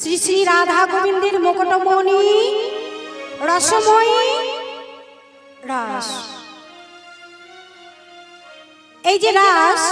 শ্রী শ্রী রাধা গোবিন্দের মুকুটমণি রসময়ী রাস। এই যে রাস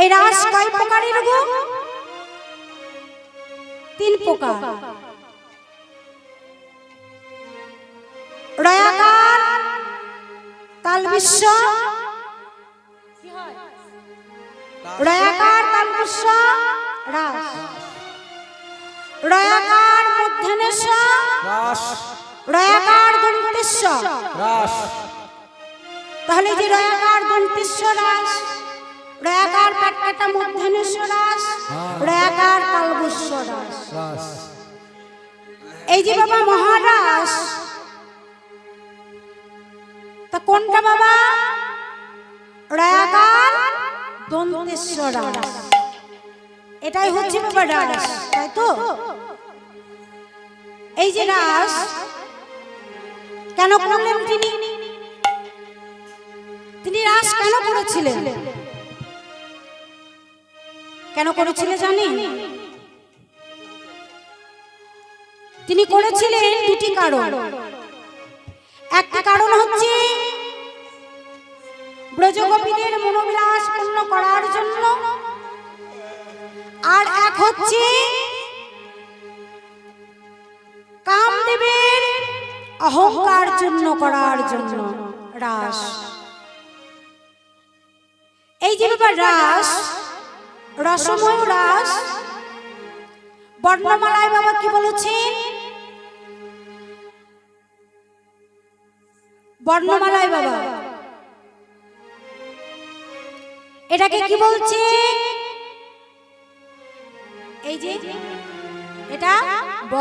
এই রাস কয় প্রকারের গো? তিন প্রকার। রয়াকার তাল বিশ্ব রয়াকার তাল বিশ্ব তাহলে যে রয়াকার দন্তেশ্বর রাস রয়াকার পেটকাটা মধ্যাহ্নেশ্বর রাস রয়াকার এই যে বাবা মহারাস তা কোনটা বাবা রয়াকার দন্তেশ্বর রাস এটাই হচ্ছে বাবা রাস তাই তো? এই যে রাস কেন করলেন তিনি? তিনি? রাস কেন করেছিলেন? কেন করেছিলেন জানি তিনি করেছিলেন দুটি কারণ। একটা কারণ হচ্ছে ব্রজগোপীদের মনোবিলাস পূর্ণ করার জন্য আর এক হচ্ছে কামদেবের অহংকার জন্য করার জন্য রাস। এই যে ব্যাপার রাস, রসময় রাস, বর্ণমালায় বাবা কি বলেছেন? বর্ণমালায় বাবা। এটাকে কি বলছে? যে এটা ব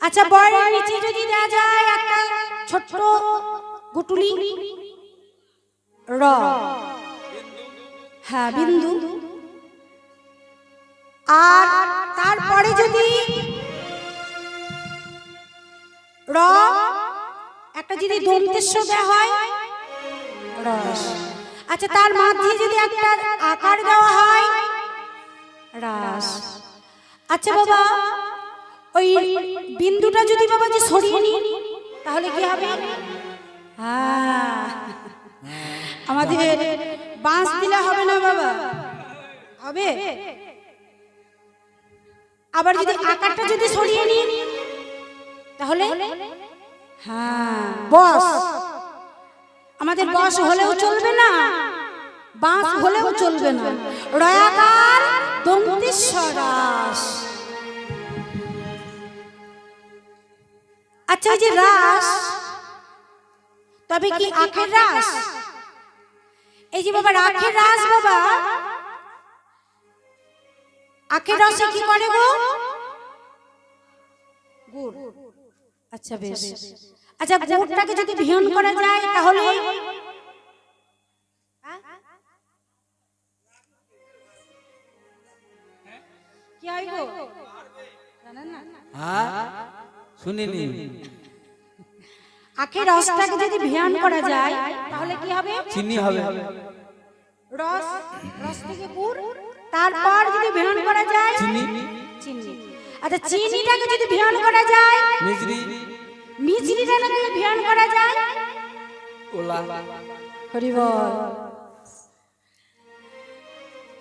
আচ্ছা বয়ের নিচে যদি দেওয়া যায় একটা ছোট্ট গুটুলি, র। হ্যাঁ বিন্দু। আর তারপরে যদি র, একটা যদি দন্তেশ্ব দেওয়া হয় রস আচ্ছা তার মাঝে যদি একটা আকার দেওয়া হয় রাস। আচ্ছা বাবা ওই বিন্দুটা যদি বাবা যে সরিয়ে নিই তাহলে কি হবে? আমাদের বাঁশ দিলে হবে না বাবা। হবে। আবার যদি আকারটা যদি সরিয়ে নিই তাহলে? হ্যাঁ। বস। আমাদের বস হলেও চলবে না। বাঁশ হলেও চলবে না। রয়াকার দন্তেশ্বরাস আচ্ছা যে রাস তবে কি আখের রাস? এই যে বাবা আখের রাস বাবা। আখের রসে কি করে গো? গুড়। আচ্ছা বেশ। আচ্ছা গুড়টাকে যদি ভিয়ন করা যায় তাহলে শুনিনি। আখের রসটাকে যদি ভিয়ান করা যায় তাহলে কি হবে? চিনি হবে। রস রস থেকে গুড় তারপর যদি ভিয়ান করা যায় চিনি। চিনি। আচ্ছা চিনিটাকে যদি ভিয়ান করা যায় মিজরি মিছরিটাকে যদি ভিয়ান করা যায় ওলা। হরি বল।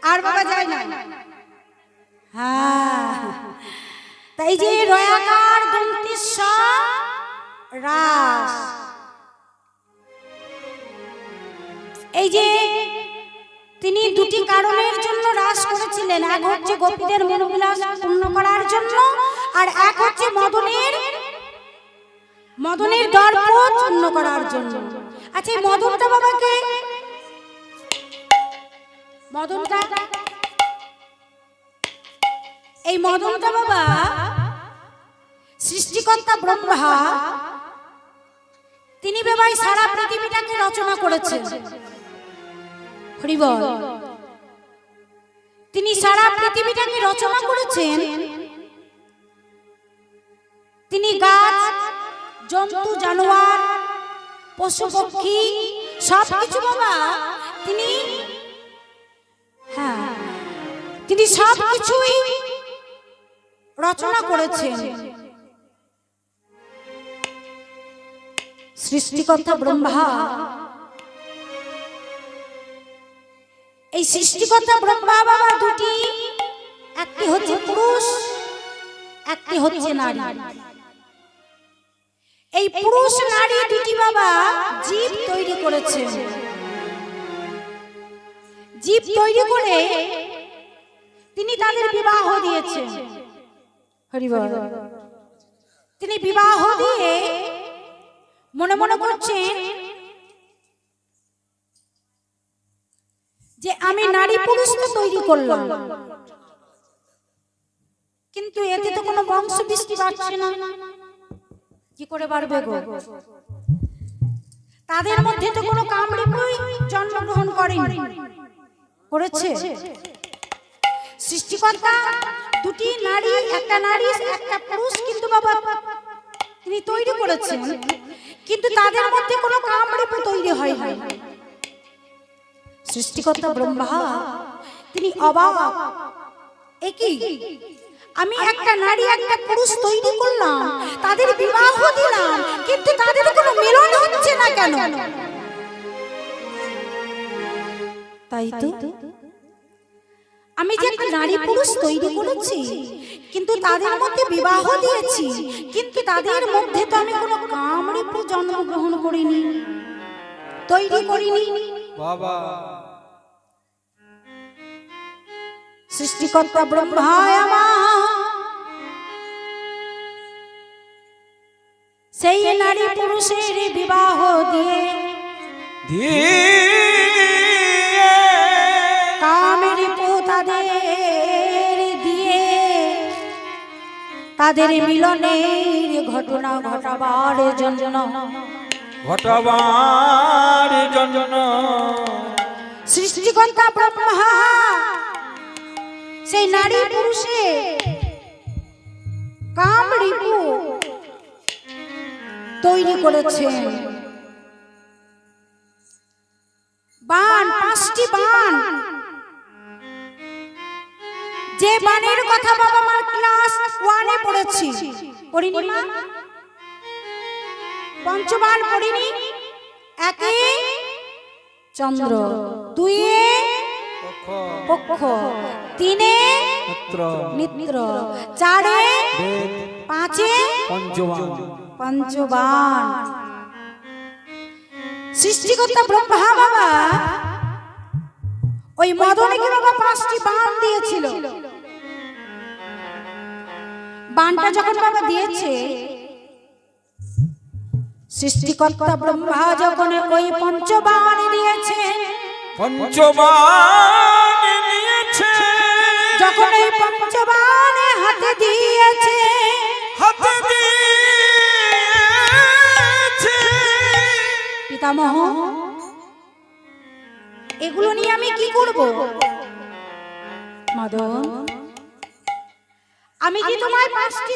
আর বাবা যায় না। হ্যাঁ। তাই যে রয়াকার দন্তিস্ব রাস। এই যে তিনি দুটি কারণের জন্য রাস করেছিলেন। এক হচ্ছে গোপীদের মনোবিলাস পূর্ণ করার জন্য আর এক হচ্ছে মদনের মদনের দর্প পূর্ণ করার জন্য। আচ্ছা এই মদনটা বাবাকে মদনটা এই মদনটা বাবা সৃষ্টিকর্তা ব্রহ্মা তিনি বাবাই সারা পৃথিবীটাকে রচনা করেছেন। তিনি সারা পৃথিবীটাকে রচনা করেছেন। তিনি গাছ, জন্তু, জানোয়ার, পশু, পক্ষী সব কিছু বাবা তিনি হ্যাঁ তিনি সব কিছুই রচনা করেছেন। সৃষ্টিকর্তা ব্রহ্মা। এই সৃষ্টিকর্তা ব্রহ্মা বাবা দুটি একটি হচ্ছে পুরুষ একটি হচ্ছে নারী। এই পুরুষ নারী দুটি বাবা জীব তৈরি করেছে জীব তৈরি করে তিনি তাদের বিবাহ দিয়েছেন। হরিবল। তিনি বিবাহ দিয়ে মনে মনে করছেন যে আমি নারী পুরুষ তো তৈরি করলাম। কিন্তু এতে তো কোনো বংশ বৃষ্টি পাচ্ছে না। কি করে পারবে গো? তাদের মধ্যে তো কোনো কামড়ে জন্মগ্রহণ করেনি। করেছে? সৃষ্টিকর্তা দুটি নারী, একটা নারী, একটা পুরুষ, কিন্তু বাবা, তিনি তৈরি করেছেন। কিন্তু তাদের মধ্যে কোনো কামড়ে তৈরি হয় নাই সৃষ্টিকর্তা ব্রহ্মা তিনি অবাক। একই। আমি একটা নারী একটা পুরুষ তৈরি করলাম। তাদের বিবাহ দিলাম। কিন্তু তাদের কোনো মিলন হচ্ছে না কেন? তাই তো। আমি যে একটা নারী পুরুষ তৈরি করেছি। কিন্তু তাদের মধ্যে বিবাহ দিয়েছি। কিন্তু তাদের মধ্যে তো আমি কোনো কামড়ে জন্মগ্রহণ করিনি। তৈরি করিনি। বাবা। সৃষ্টিকর্তা ব্রহ্মায় সেই নারী পুরুষের বিবাহ দিয়ে দিয়ে তাদের মিলনের ঘটনা ঘটাবার জন্য। ঘটবার জন্য। সৃষ্টিকর্তা ব্রহ্মা সেই নারী পুরুষে কাম রিপু তৈরি করেছেন। বান পাঁচটি বান যে বানের কথা বাবা মার ক্লাস ওয়ানে পড়েছি। পড়িনি মা? পঞ্চবান পড়িনি? একে চন্দ্র দুইয়ে পক্ষ তিনে মিত্র চারে পাঁচে পঞ্চবান। সৃষ্টিকর্তা ব্রহ্মা বাবা ওই মদনীকে বাবা পাঁচটি বান দিয়েছিল? বানটা যখন বাবা দিয়েছে সৃষ্টিকর্তা ব্রহ্মা যখন ওই পঞ্চবান দিয়েছে পঞ্চমান নিয়েছে যখন এই পঞ্চবানে হাতে দিয়েছে হাতে দিয়েছে। পিতামহ এগুলো নিয়ে আমি কি করব? মদন আমি কি তোমায় পাঁচটি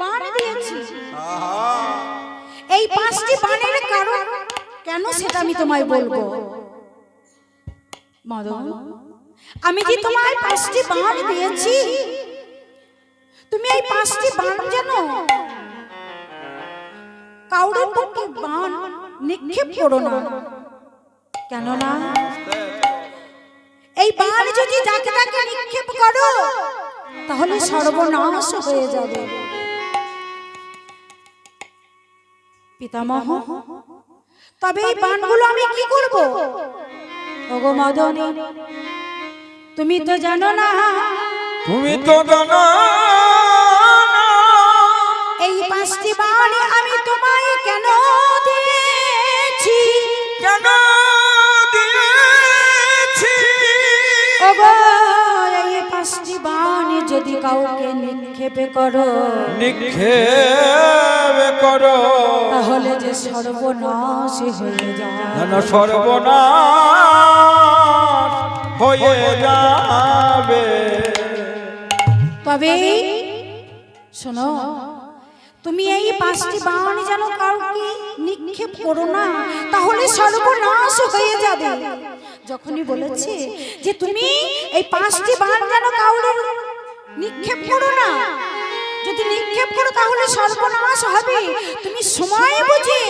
বান দিয়েছি? এই পাঁচটি বানের কারণ কেন সেটা আমি তোমায় বলব? মদন আমি কি তোমায় পাঁচটি বান দিয়েছি? তুমি এই পাঁচটি বান জানো? কাউরের পক্ষে বান নিক্ষেপ করো না। কেননা এই বান যদি যাকে তাকে নিক্ষেপ করো তাহলে সর্বনাশ হয়ে যাবে। পিতামহ তবে এই বানগুলো আমি কি করব? ওগো মদনী তুমি তো জানো না। তুমি তো জানো এই পাঁচটি বান আমি তোমায় কেন দিয়েছি? কেন? কাউকে নিক্ষেপে করো। নিক্ষেপ করো। তাহলে যে সর্বনাশ হয়ে যায়। যেন সর্বনাশ হয়ে যাবে। তবে শোনো তুমি এই পাঁচটি বান যেন কাউকে নিক্ষেপ করো না তাহলে সর্বনাশ হয়ে যাবে। যখনই বলেছে যে তুমি এই পাঁচটি বান যেন কাউরে নিক্ষেপ করো না। যদি নিক্ষেপ করো তাহলে সর্বনাশ হবে। তুমি সময় বুঝে।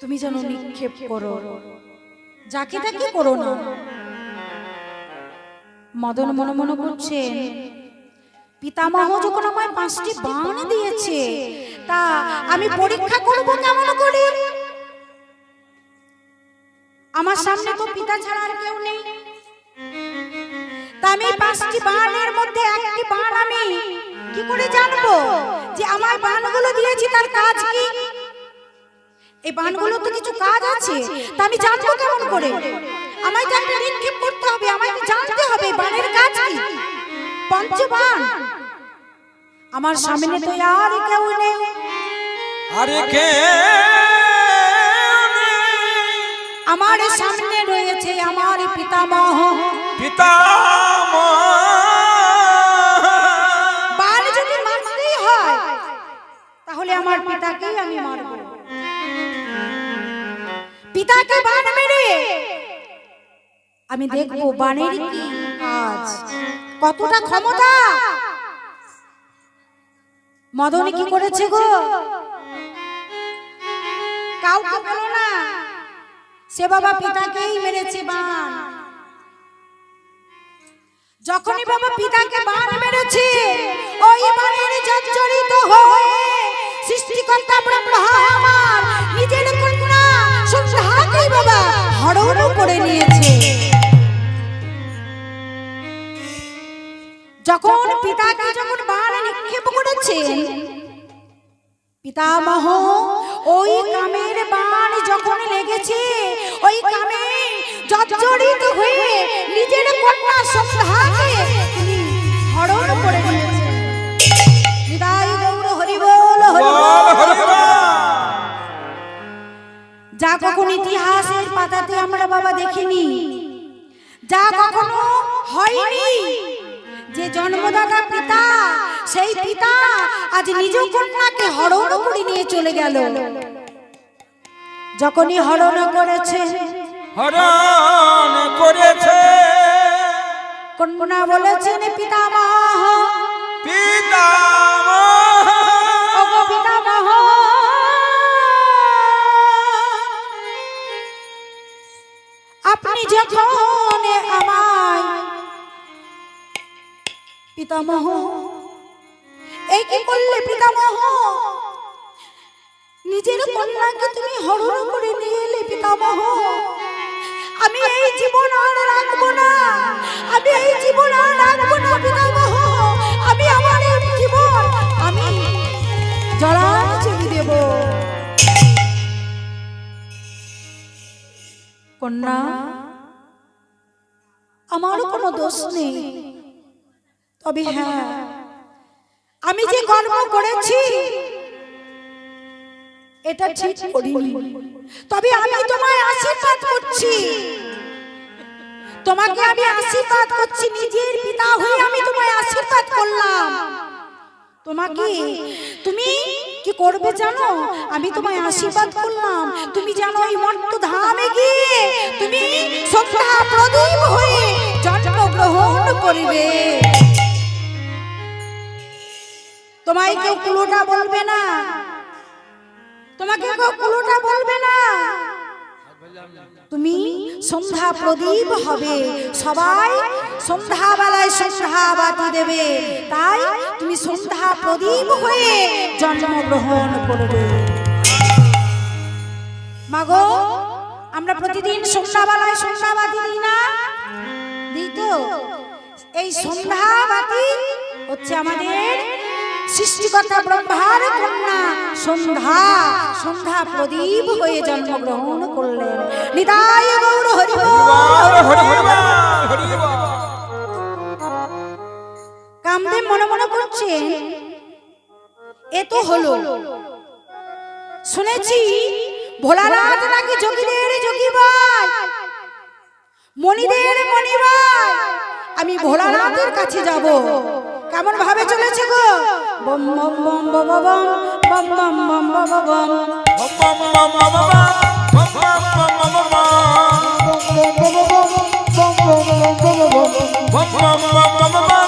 তুমি যেন নিক্ষেপ করো। যাকে তাকে করো না। মদন মনে মনে করছেন পিতামহ যখন আমায় পাঁচটি বাণ দিয়েছে, তা আমি পরীক্ষা করব কেমন করে? আমার সামনে তো পিতা ছাড়া আর কেউ নেই। আমি পাঁচটি বাণের মধ্যে একটি বাণ আমি। কি করে জানব যে আমার বাণগুলো দিয়েছি তার কাজ কি? এই বাণগুলো তো কিছু কাজ আছে তা আমি জানব কেমন করে? আমায় তো একটা নিক্ষেপ করতে হবে আমায় জানতে হবে বাণের কাজ কি। পঞ্চবাণ আমার সামনে তো আর কেউ নেই। আরে কে? আমার সামনে রয়েছে আমার পিতামহ। পিতা বাণ যদি মারতেই হয়, তাহলে আমার পিতাকেই আমি মারব। পিতাকে বাণ মেরে আমি দেখব বাণের কি কাজ। কতটা ক্ষমতা? মদন কি করেছে গো? কাউকে বলো না। সে বাবা পিতাকেই মেরেছে বাণ যখনই বাবা পিতাকে বাণ মেরেছে ওই বাণের জর্জরিত হয়ে সৃষ্টিকর্তা ব্রহ্মা আমার নিজের কন্যা সন্ধ্যাকেই বাবা হরণ করে নিয়েছে। যখন পিতাকে যখন বাণ নিক্ষেপ করেছেন পিতামহ ওই কামের বাণ যখন লেগেছে ওই কামে জর্জরিত হয়ে নিজের কন্যা সন্ধ্যাকে তিনি হরণ করে নিয়েছেন নিতাই গৌর হরি বল হরি যা কখন ইতিহাসের পাতাতে আমরা বাবা দেখিনি যা কখনো হয়নি। যে জন্মদাতা পিতা সেই পিতা আজ নিজ কন্যাকে হরণ করে নিয়ে চলে গেল। যখনই হরণ করেছে হরণ করেছে। কন্যা বলেছেন পিতামহ। পিতা পিতামহ। আপনি যখন আমায় পিতামহ এই কি করলে পিতামহ? নিজের কন্যাকে তুমি হরণ করে নিয়ে এলে পিতামহ। আমি এই জীবন আর রাখব না। আমি এই জীবন আর রাখব না, পিতামহ। আমি আমার এই জীবন, আমি জলাঞ্জলি দেব। কন্যা, আমারও কোনো দোষ নেই। তবে হ্যাঁ আমি যে কর্ম করেছি, এটা ঠিক করিনি। তবে আমি তোমায় আশীর্বাদ করছি। তোমাকে আমি আশীর্বাদ করছি নিজের পিতা হয়ে আমি তোমায় আশীর্বাদ করলাম। তোমাকে তুমি কি করবে জানো? আমি তোমায় আশীর্বাদ করলাম। তুমি জানো এই মর্ত ধামে গিয়ে তুমি সন্ধ্যা প্রদীপ হয়ে জন্মগ্রহণ করবে। তোমায় কেউ কুলোটা বলবে না। তোমাকে কেউ কুলোটা বলবে না। তুমি সন্ধ্যা প্রদীপ হবে। সবাই সন্ধ্যা বেলায় সন্ধ্যা বাতি দেবে। তাই তুমি সন্ধ্যা প্রদীপ হয়ে জন্মগ্রহণ করবে। মাগো, আমরা প্রতিদিন সন্ধ্যাবেলায় সন্ধ্যা বাতি দিই না? দিই তো। এই সন্ধ্যা বাতি হচ্ছে আমাদের সৃষ্টিকর্তা ব্রহ্মার কন্যা। সন্ধ্যা সন্ধ্যা প্রদীপ হয়ে জন্মগ্রহণ করলেন। নিতাই গৌর হরি কামদেব মনে মনে করছেন এ তো হলো। শুনেছি ভোলানাথ নাকি যোগীদের যোগী ভাই মণিদের মণি ভাই আমি ভোলানাথের কাছে যাব। কেমন ভাবে চলেছে গো বম বম বম বম বম বম বম বম বম বম বম বম বম বম বম বম বম